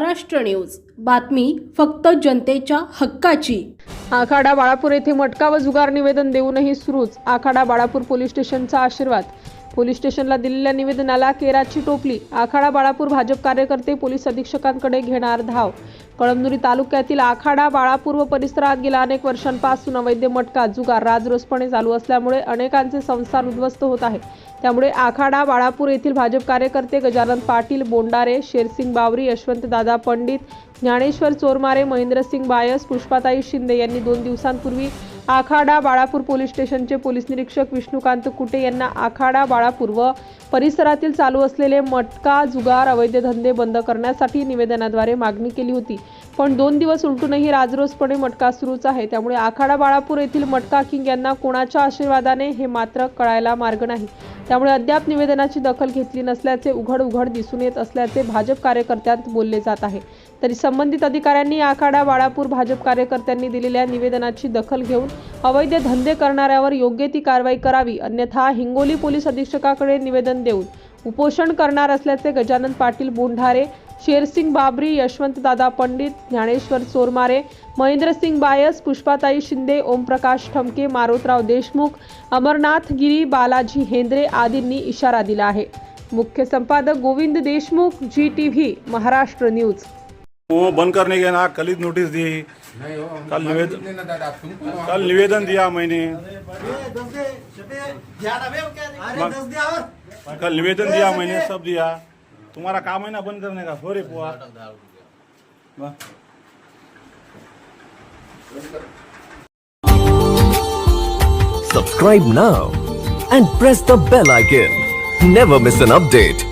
Maharashtra news. बातमी फक्त जनतेच्या हक्काची. आखाडा बाळापूर येथे मटका व जुगार निवेदन देऊनही सुरूच. आखाडा बाळापूर पोलीस स्टेशनचा आशीर्वाद. पोलीस स्टेशनला दिलेल्या निवेदनाला केराची टोपली. आखाडा बाळापूर भाजप कार्यकर्ते पोलीस अधीक्षकांकडे घेणार धाव. कळमनुरी तालुक्यातील आखाडा बाळापूर व परिसरात गेल्या अनेक वर्षांपासून अवैध मटका जुगार राजरोसपणे चालू असल्यामुळे अनेकांचे संसार उद्ध्वस्त होत आहे. त्यामुळे आखाडा बाळापूर येथील भाजप कार्यकर्ते गजानन पाटील बोंडारे शेरसिंग बावरी यशवंतदादा पंडित ज्ञानेश्वर चोरमारे महेंद्रसिंग बायस पुष्पाताई शिंदे यांनी दोन दिवसांपूर्वी आखाडा बाळापूर पोलीस स्टेशनचे पोलीस निरीक्षक विष्णुकांत कुटे यांना आखाडा बाळापूर व परिसरातील चालू असलेले मटका जुगार अवैध धंदे बंद करण्यासाठी निवेदनाद्वारे मागणी केली होती. पण दोन दिवस उलटूनही राजरोसपणे मटका सुरूच आहे. त्यामुळे आखाडा बाळापूर येथील मटका किंग यांना कोणाच्या आशीर्वादाने हे मात्र कळायला मार्ग नाही. त्यामुळे अद्याप निवेदनाची दखल घेतली नसल्याचे उघड उघड दिसून येत असल्याचे भाजप कार्यकर्त्यांत बोलले जात आहे. तरी संबंधित अधिकाऱ्यांनी आखाडा बाळापूर भाजप कार्यकर्त्यांनी दिलेल्या निवेदनाची दखल घेऊन अवैध धंदे करणाऱ्यावर योग्य ती कारवाई करावी अन्यथा हिंगोली पोलीस अधीक्षकाकडे निवेदन देऊन उपोषण करणार असल्याचे गजानन पाटील बोंढारे शेरसिंग बाबरी यशवंत दादा पंडित ज्ञानेश्वर चोरमारे महेंद्रसिंग बायस पुष्पाताई शिंदे ओमप्रकाश ठमके मारोतराव देशमुख अमरनाथ गिरी बालाजी हेंद्रे आदींनी इशारा दिला आहे. मुख्य संपादक Govind Deshmukh G T V Maharashtra news. वो बंद करने के ना कल ही नोटिस दी। हो कल निवेदन कल निवेदन दिया मैंने। और। कल निवेदन दिया मैंने सब दिया। तुम्हारा काम है ना बंद करने का हो रे पुआ Subscribe now and press the bell icon. Never miss an update.